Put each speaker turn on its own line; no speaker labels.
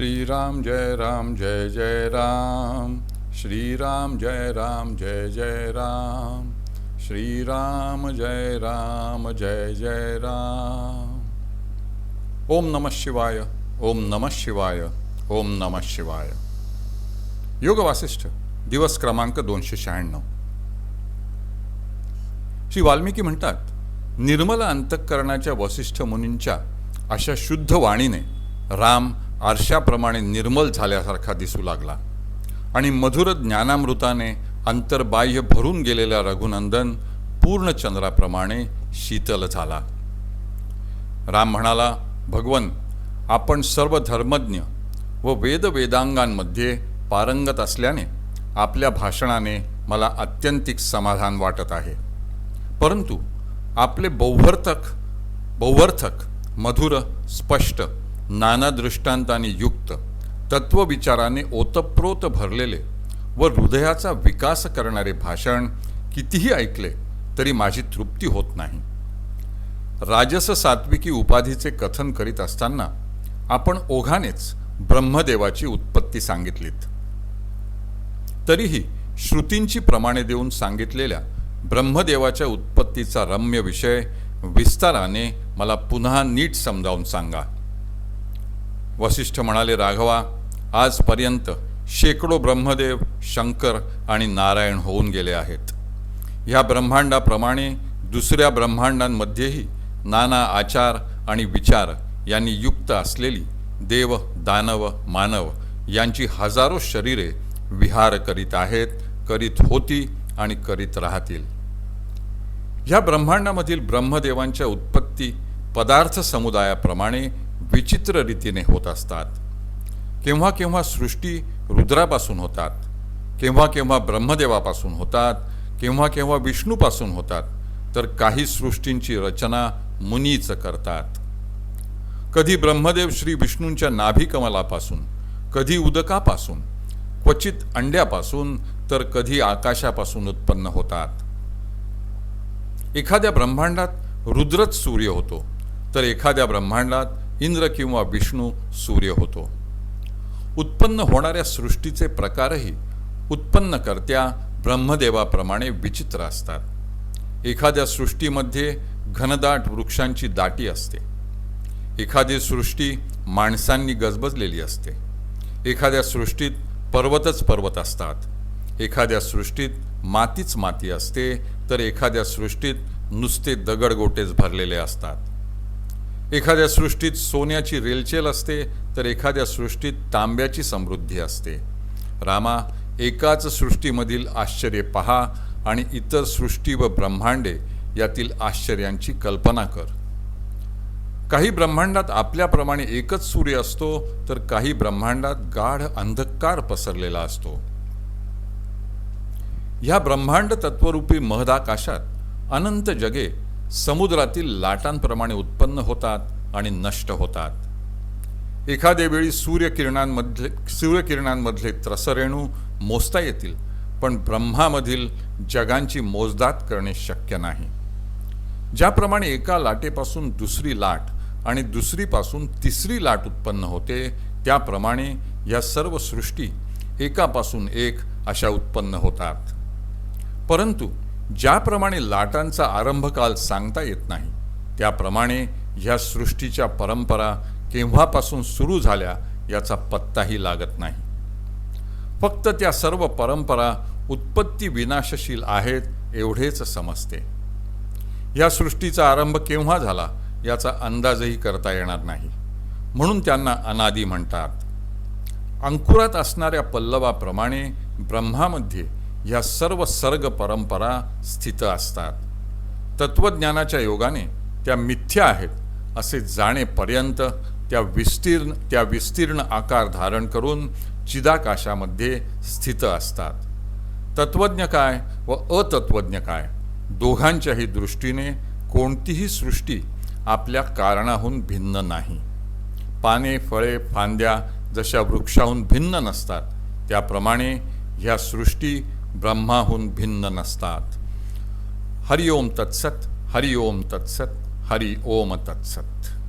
श्रीराम जय राम जय जय राम। श्रीराम जय राम जय जय राम। श्रीराम जय राम जय जय राम। ओम नमः शिवाय ओम नमः शिवाय ओम नमः शिवाय। योग वासिष्ठ दिवस क्रमांक दोनशे शहाण्णव. श्री वाल्मिकी म्हणतात निर्मल अंतःकरणाच्या वसिष्ठ मुनींच्या अशा शुद्ध वाणीने राम आरशाप्रमाणे निर्मल झाल्यासारखा दिसू लागला. आणि मधुर ज्ञानामृताने अंतर्बाह्य भरून गेलेला रघुनंदन पूर्ण चंद्राप्रमाणे शीतल झाला. राम म्हणाला भगवन आपण सर्व धर्मज्ञ व वेदवेदांगांमध्ये पारंगत असल्याने आपल्या भाषणाने मला अत्यंतिक समाधान वाटत आहे. परंतु आपले बौवर्तक बौवर्थक मधुर स्पष्ट नाना दृष्टांतांनी युक्त तत्वविचाराने ओतप्रोत भरलेले व हृदयाचा विकास करणारे भाषण कितीही ऐकले तरी माझी तृप्ती होत नाही. राजस सात्विकी उपाधीचे कथन करीत असताना आपण ओघानेच ब्रह्मदेवाची उत्पत्ती सांगितलीत. तरीही श्रुतींची प्रमाणे देऊन सांगितलेल्या ब्रह्मदेवाच्या उत्पत्तीचा रम्य विषय विस्ताराने मला पुन्हा नीट समजावून सांगा. वसिष्ठ म्हणाले राघवा आजपर्यंत शेकडो ब्रह्मदेव शंकर आणि नारायण होऊन गेले आहेत. ह्या ब्रह्मांडाप्रमाणे दुसऱ्या ब्रह्मांडांमध्येही नाना आचार आणि विचार यांनी युक्त असलेली देव दानव मानव यांची हजारो शरीरे विहार करीत आहेत करीत होती आणि करीत राहतील. ह्या ब्रह्मांडामधील ब्रह्मदेवांच्या उत्पत्ती पदार्थ समुदायाप्रमाणे विचित्र रीतीने होत असतात. केव्हा केव्हा सृष्टी रुद्रापासून होतात केव्हा केव्हा ब्रह्मदेवापासून होतात केव्हा केव्हा विष्णूपासून होतात तर काही सृष्टींची रचना मुनीच करतात. कधी ब्रह्मदेव श्री विष्णूंच्या नाभिकमलापासून कधी उदकापासून क्वचित अंड्यापासून तर कधी आकाशापासून उत्पन्न होतात. एखाद्या ब्रह्मांडात रुद्रच सूर्य होतो तर एखाद्या ब्रह्मांडात इंद्र किंवा विष्णू सूर्य होतो. उत्पन्न होणाऱ्या सृष्टीचे प्रकारही उत्पन्नकर्त्या ब्रह्मदेवाप्रमाणे विचित्र असतात. एखाद्या सृष्टीमध्ये घनदाट वृक्षांची दाटी असते. एखादी सृष्टी माणसांनी गजबजलेली असते. एखाद्या सृष्टीत पर्वतच पर्वत असतात. एखाद्या सृष्टीत मातीच माती असते तर एखाद्या सृष्टीत नुसते दगडगोटेच भरलेले असतात. एखाद्या सृष्टीत सोन्याची रेलचेल असते तर एखाद्या सृष्टीत तांब्याची समृद्धी असते. रामा एकाच सृष्टीमधील आश्चर्य पहा आणि इतर सृष्टी व ब्रह्मांडे यातील आश्चर्यांची कल्पना कर. काही ब्रह्मांडात आपल्याप्रमाणे एकच सूर्य असतो तर काही ब्रह्मांडात गाढ अंधकार पसरलेला असतो. ह्या ब्रह्मांड तत्वरूपी महदाकाशात अनंत जगे समुद्रातील लाटांप्रमाणे उत्पन्न होतात आणि नष्ट होतात. एखाद्या वेळी सूर्यकिरणांमधले सूर्यकिरणांमधले त्रसरेणू मोजता येतील पण ब्रह्मामधील जगांची मोजदात करणे शक्य नाही. ज्याप्रमाणे एका लाटेपासून दुसरी लाट आणि दुसरीपासून तिसरी लाट उत्पन्न होते त्याप्रमाणे या सर्व सृष्टी एकापासून एक अशा उत्पन्न होतात. परंतु ज्याप्रमाणे लाटांचा आरंभकाल सांगता येत नाही त्याप्रमाणे ह्या सृष्टीच्या परंपरा केव्हापासून सुरू झाल्या याचा पत्ताही लागत नाही. फक्त त्या सर्व परंपरा उत्पत्ती विनाशशील आहेत एवढेच समजते. या सृष्टीचा आरंभ केव्हा झाला याचा अंदाजही करता येणार नाही म्हणून त्यांना अनादी म्हणतात. अंकुरात असणाऱ्या पल्लवाप्रमाणे ब्रह्मामध्ये ह्या सर्व सर्ग परंपरा स्थित असतात. तत्वज्ञानाच्या योगाने त्या मिथ्या आहेत असे जाणेपर्यंत त्या विस्तीर्ण त्या विस्तीर्ण आकार धारण करून चिदाकाशामध्ये स्थित असतात. तत्वज्ञ काय व अतत्वज्ञ काय दोघांच्याही दृष्टीने कोणतीही सृष्टी आपल्या कारणाहून भिन्न नाही. पाने फळे फांद्या जशा वृक्षाहून भिन्न नसतात त्याप्रमाणे ह्या सृष्टी ब्रह्माहून भिन्न नसतात। हरिओम तत्सत हरिओम तत्सत हरि ओम तत्सत।